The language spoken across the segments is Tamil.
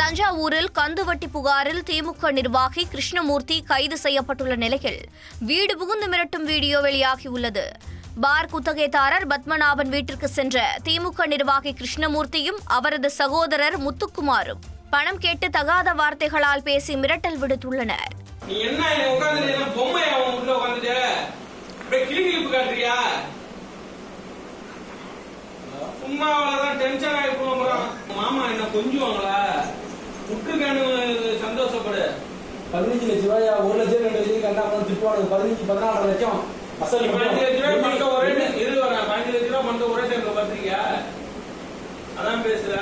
தஞ்சாவூரில் கந்துவட்டி புகாரில் திமுக நிர்வாகி கிருஷ்ணமூர்த்தி கைது செய்யப்பட்டுள்ள நிலையில் வீடு புகுந்து மிரட்டும் வீடியோ வெளியாகியுள்ளது. பார் குத்தகைதாரர் பத்மநாபன் வீட்டிற்கு சென்ற திமுக நிர்வாகி கிருஷ்ணமூர்த்தியும் அவரது சகோதரர் முத்துக்குமாரும் பணம் கேட்டு தகாத வார்த்தைகளால் பேசி மிரட்டல் விடுத்துள்ளனர். சும்மா அவ்வளவுதான் டென்ஷன் ஆகி போகிறோம் மாமா என்ன கொஞ்சுவாங்களா? பதினஞ்சு லட்சம் ரூபாயா? ஒரு லட்சம் ரெண்டு லட்சம் கண்டா அப்புறம் திட்டுவாங்க பதினஞ்சு பதினாலு லட்சம். அசல் பதினஞ்சு லட்ச ரூபாய் ஒரே மட்டும். வரேன் பதினஞ்சு லட்ச ரூபாய் பணத்தை ஒரே டைம்ல பாத்திருக்கியா அதான் பேசுற.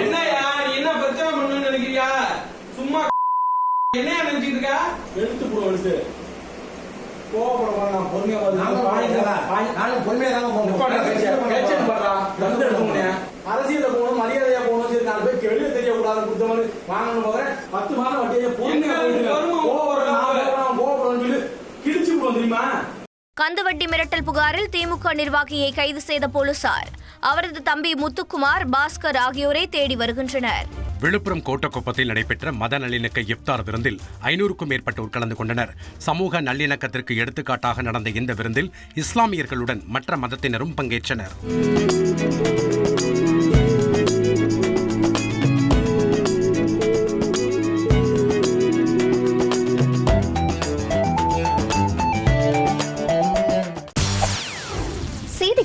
என்னய்யா நீ என்ன பிரச்சனை பண்ணணும்னு நினைக்கிறியா? சும்மா என்னையா நினைச்சிட்டு இருக்கா? எடுத்து போடுவோம் எடுத்து கோவப்பட வேணாம். பொறுமையா பாருங்க நானும் பொறுமையா தாங்க போகணும் வாங்கணும் போக பத்து மாதம் வட்டியை சொல்லி கிழிச்சு விடுவோம் தெரியுமா? கந்துவட்டி மிரட்டல் புகாரில் திமுக நிர்வாகியை கைது செய்த போலீசார். அவரது தம்பி முத்துக்குமார் பாஸ்கர் ஆகியோரை தேடி வருகின்றனர். விழுப்புரம் கோட்டக்குப்பத்தில் நடைபெற்ற மத நல்லிணக்க இஃப்தார் விருந்தில் ஐநூறுக்கும் மேற்பட்டோர் கலந்து கொண்டனர். சமூக நல்லிணக்கத்திற்கு எடுத்துக்காட்டாக நடந்த இந்த விருந்தில் இஸ்லாமியர்களுடன் மற்ற மதத்தினரும் பங்கேற்றனர்.